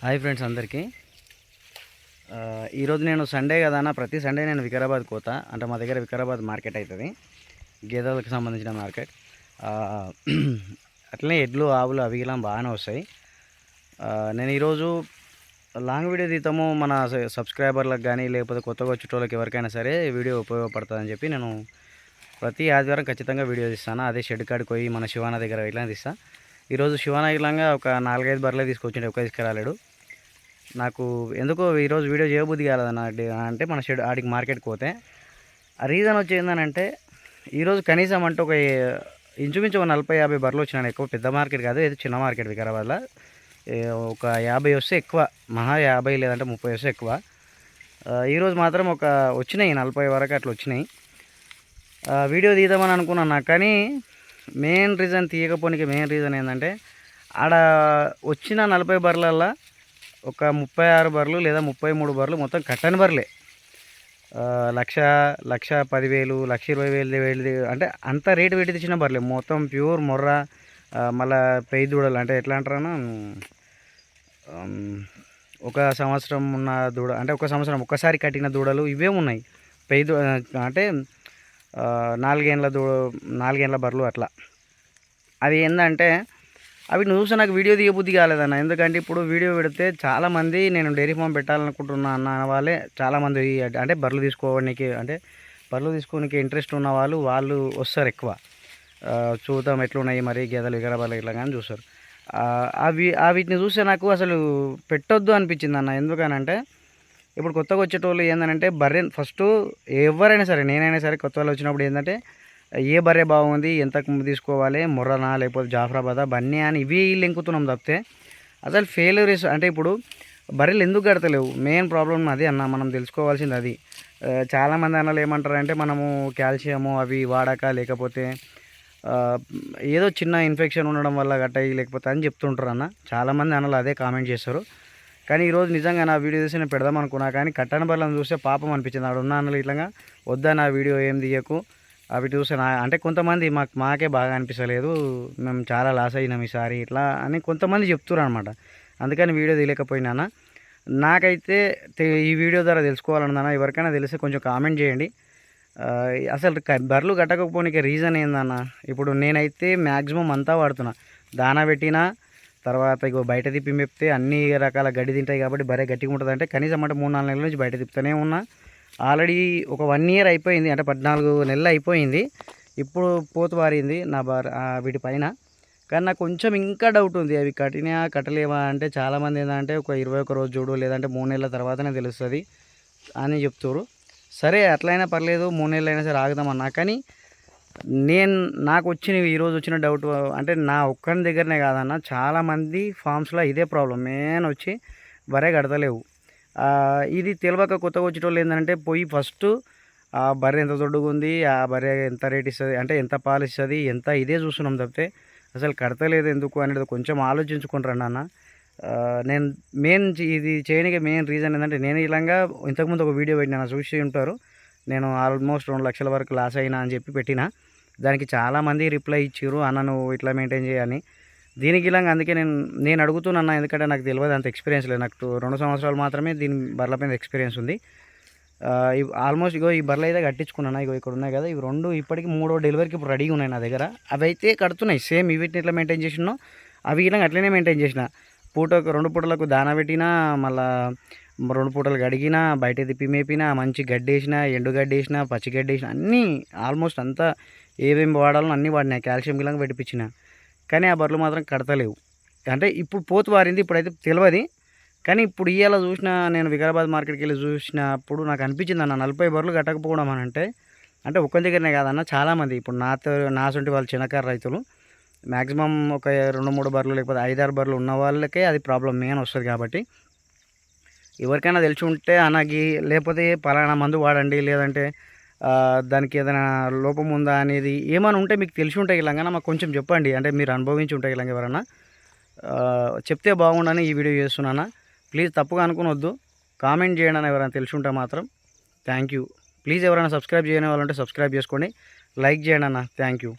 Hi friends అందరికీ. ఈరోజు నేను సండే కదా అన్న ప్రతి సండే నేను వికారాబాద్ కోతా అంటే మా దగ్గర వికారాబాద్ మార్కెట్ అవుతుంది గేదెలకు సంబంధించిన మార్కెట్. అట్లనే ఎడ్లు ఆవులు అవి ఇలా బాగానే వస్తాయి. నేను ఈరోజు లాంగ్ వీడియో తీతాము మన సబ్స్క్రైబర్లకు కానీ లేకపోతే కొత్తగా వచ్చేటోళ్ళకి ఎవరికైనా సరే వీడియో ఉపయోగపడుతుందని చెప్పి నేను ప్రతి ఆదివారం ఖచ్చితంగా వీడియో తీస్తాను. అదే షెడ్ కాడికి పోయి మన శివాన దగ్గర ఇట్లా తీస్తా. ఈరోజు శివాన ఒక నాలుగైదు బర్రెలే తీసుకొచ్చిండే ఒక తీసుకురాలేడు. నాకు ఎందుకో ఈరోజు వీడియో చేయబుద్ధి కాలేదన్న అంటే మన షెడ్ ఆడికి మార్కెట్కి పోతే. ఆ రీజన్ వచ్చి ఏంటంటే ఈరోజు కనీసం అంటే ఒక ఇంచుమించు ఒక నలభై యాభై బర్రెలు వచ్చినాయి. ఎక్కువ పెద్ద మార్కెట్ కాదు ఇది చిన్న మార్కెట్ వికారాబాద్లో. ఒక యాభై వస్తే ఎక్కువ మహా యాభై లేదంటే ముప్పై వస్తే ఎక్కువ. ఈరోజు మాత్రం ఒక వచ్చినాయి నలభై వరకు అట్లా వచ్చినాయి. వీడియో తీద్దామని అనుకున్నాను. నాకు కానీ మెయిన్ రీజన్ తీయకపోనికి మెయిన్ రీజన్ ఏంటంటే ఆడ వచ్చిన నలభై బర్రెలల్లో ఒక ముప్పై ఆరు బర్రెలు లేదా ముప్పై మూడు బర్రెలు మొత్తం కట్టని బర్రెలే. లక్ష లక్ష పదివేలు లక్ష ఇరవై వేలు వేలు అంటే అంత రేటు పెట్టి తెచ్చిన బర్రెలే. మొత్తం ప్యూర్ మొర్ర మళ్ళా పెయి దూడలు అంటే ఎట్లా అంటారన్నా ఒక సంవత్సరం ఉన్న దూడ అంటే ఒక సంవత్సరం ఒక్కసారి కట్టిన దూడలు ఇవే ఉన్నాయి. పెయి అంటే నాలుగేండ్ల దూ నాలుగేండ్ల బర్రెలు అట్లా. అవి ఏంటంటే అవి నువ్వు నాకు వీడియో తీయబుద్ధి కాలేదన్న. ఎందుకంటే ఇప్పుడు వీడియో పెడితే చాలామంది నేను డైరీ ఫామ్ పెట్టాలనుకుంటున్నా అన్న వాళ్ళే చాలామంది అంటే బర్రెలు తీసుకోవడానికి అంటే బర్రెలు తీసుకోవడానికి ఇంట్రెస్ట్ ఉన్న వాళ్ళు వాళ్ళు వస్తారు ఎక్కువ. చూద్దాం ఎట్లున్నాయి మరి గేదెలు వికారాబాద్ ఇట్లా కానీ చూస్తారు. అవి ఆ వీటిని చూస్తే నాకు అసలు పెట్టొద్దు అనిపించింది అన్న ఎందుకనంటే ఇప్పుడు కొత్తగా వచ్చేటోళ్ళు ఏంటంటే బర్రె ఫస్ట్ ఎవరైనా సరే నేనైనా సరే కొత్త వాళ్ళు వచ్చినప్పుడు ఏంటంటే ఏ బర్రె బాగుంది ఎంత తీసుకోవాలి ముర్రనా లేకపోతే జాఫరాబాదా బన్నీ అని ఇవి లెంకుతున్నాం తప్పితే అసలు ఫెయిల్యూరీస్ అంటే ఇప్పుడు బర్రెలు ఎందుకు కడతలేవు? మెయిన్ ప్రాబ్లం అది అన్న మనం తెలుసుకోవాల్సింది అది. చాలామంది అన్నలు ఏమంటారంటే మనము కాల్షియము అవి వాడక లేకపోతే ఏదో చిన్న ఇన్ఫెక్షన్ ఉండడం వల్ల గట్టాయి లేకపోతే అని చెప్తుంటారు అన్న చాలామంది అన్నలు అదే కామెంట్ చేస్తారు. కానీ ఈరోజు నిజంగా నా వీడియో చూసి నేను పెడదాం అనుకున్నా కానీ కట్టన బల్లం చూస్తే పాపం అనిపించింది. అక్కడ ఉన్న అన్నలు ఇట్లా వద్దా నా వీడియో ఏం తీయకు? అవి చూస్తే నా అంటే కొంతమంది మాకు మాకే బాగా అనిపించలేదు మేము చాలా లాస్ అయినాం ఈసారి ఇట్లా అని కొంతమంది చెప్తున్నారు అనమాట అందుకని వీడియో తీయలేకపోయినా నాకైతే ఈ వీడియో ద్వారా తెలుసుకోవాలన్నా ఎవరికైనా తెలిస్తే కొంచెం కామెంట్ చేయండి. అసలు బర్రెలు కట్టకపోనికి రీజన్ ఏందన్న? ఇప్పుడు నేనైతే మ్యాక్సిమం అంతా వాడుతున్నా. దానా పెట్టినా తర్వాత ఇగో బయట తిప్పి మెప్తే అన్ని రకాల గడ్డి తింటాయి కాబట్టి భరే గట్టిగా ఉంటుంది. అంటే కనీసం అంటే మూడు నాలుగు నెలల నుంచి బయట తిప్పుతూనే ఉన్నా. ఆల్రెడీ ఒక వన్ ఇయర్ అయిపోయింది. అంటే పద్నాలుగు నెలలు అయిపోయింది. ఇప్పుడు పోతు వారింది నా బార్ వీటి పైన. కానీ నాకు కొంచెం ఇంకా డౌట్ ఉంది. అవి కట్టినా కట్టలేవా అంటే చాలామంది ఏంటంటే ఒక ఇరవై ఒక రోజు చూడు లేదంటే మూడు నెలల తర్వాతనే తెలుస్తుంది అని చెప్తారు సరే అట్లయినా పర్లేదు మూడు నెలలు అయినా సరే ఆగుదామన్నా కానీ నేను నాకు వచ్చిన ఈరోజు వచ్చిన డౌట్ అంటే నా ఒక్కరి దగ్గరనే కాదన్న. చాలామంది ఫామ్స్లో ఇదే ప్రాబ్లం మెయిన్ వచ్చి బరే కడతలేవు ఇది తెలియక కొత్తగా వచ్చేటోళ్ళు ఏంటంటే పోయి ఫస్ట్ ఆ బర్రె ఎంత దొడ్డుగా ఉంది ఆ బర్రె ఎంత రేట్ ఇస్తుంది అంటే ఎంత పాలు ఇస్తుంది ఎంత ఇదే చూస్తున్నాం తప్పితే అసలు కడతలేదు ఎందుకు అనేది కొంచెం ఆలోచించుకుంటారండి అన్న నేను మెయిన్ ఇది చేయడానికి మెయిన్ రీజన్ ఏంటంటే నేను ఇలాగా ఇంతకుముందు ఒక వీడియో పెట్టినా చూసి ఉంటారు. నేను ఆల్మోస్ట్ రెండు లక్షల వరకు లాస్ అయినా అని చెప్పి పెట్టిన. దానికి చాలామంది రిప్లై ఇచ్చారు అన్న నువ్వు ఇట్లా మెయింటైన్ చేయని దీనికి ఇలాగ అందుకే నేను నేను అడుగుతున్నా ఎందుకంటే నాకు తెలియదు అంత ఎక్స్పీరియన్స్ లేదు. నాకు రెండు సంవత్సరాలు మాత్రమే దీని బర్ల మీద ఎక్స్పీరియన్స్ ఉంది. ఆల్మోస్ట్ ఇగో ఈ బర్రెలు అయితే కట్టించుకున్నాను? ఇగో ఇక్కడ ఉన్నాయి కదా. ఇవి రెండు ఇప్పటికి మూడో డెలివరీకి ఇప్పుడు రెడీగా ఉన్నాయి నా దగ్గర. అవి అయితే కడుతున్నాయి. సేమ్ వీటిని ఎట్లా మెయింటైన్ చేసినో అవి ఇలా అట్లనే మెయింటైన్ చేసిన. పూటకు రెండు పూటలకు దాన పెట్టినా మళ్ళీ రెండు పూటలు గడిగినా బయట తిప్పి మేపినా మంచి గడ్డి వేసినా ఎండు గడ్డి వేసినా పచ్చి గడ్డి వేసినా అన్నీ ఆల్మోస్ట్ అంతా ఏమేమి వాడాలో అన్నీ వాడినా కాల్షియం గిలంగా పెట్టించిన కానీ ఆ బర్రెలు మాత్రం కడతలేవు. అంటే ఇప్పుడు పోతు వారింది ఇప్పుడైతే తెలియదు కానీ ఇప్పుడు ఇవాళ చూసిన నేను వికారాబాద్ మార్కెట్కి వెళ్ళి చూసినప్పుడు నాకు అనిపించింది అన్న నలభై బర్రెలు కట్టకపోవడం అని అంటే అంటే ఒక్కరి దగ్గరనే కాదన్న చాలామంది. ఇప్పుడు నాతో నా సొంటి వాళ్ళు చిన్నకారు రైతులు. మ్యాక్సిమం ఒక రెండు మూడు బర్రెలు లేకపోతే ఐదారు బర్రెలు ఉన్న వాళ్ళకే అది ప్రాబ్లం మెయిన్ వస్తుంది కాబట్టి. ఎవరికైనా తెలిసి ఉంటే అనకి లేకపోతే పలానా మందు వాడండి లేదంటే దానికి ఏదైనా లోపం ఉందా అనేది ఏమైనా ఉంటే మీకు తెలిసి ఉంటాయి ఇలాగా. మాకు కొంచెం చెప్పండి. అంటే మీరు అనుభవించి ఉంటాయి ఇలాగ ఎవరన్నా. చెప్తే బాగుండని ఈ వీడియో చేస్తున్నానా ప్లీజ్ తప్పుగా అనుకునొద్దు కామెంట్ చేయండి అని ఎవరైనా తెలిసి ఉంటే మాత్రం. Thank you. ప్లీజ్ ఎవరైనా సబ్స్క్రైబ్ చేయని వాళ్ళంటే సబ్స్క్రైబ్ చేసుకోండి. లైక్ చేయండి అన్న. Thank you.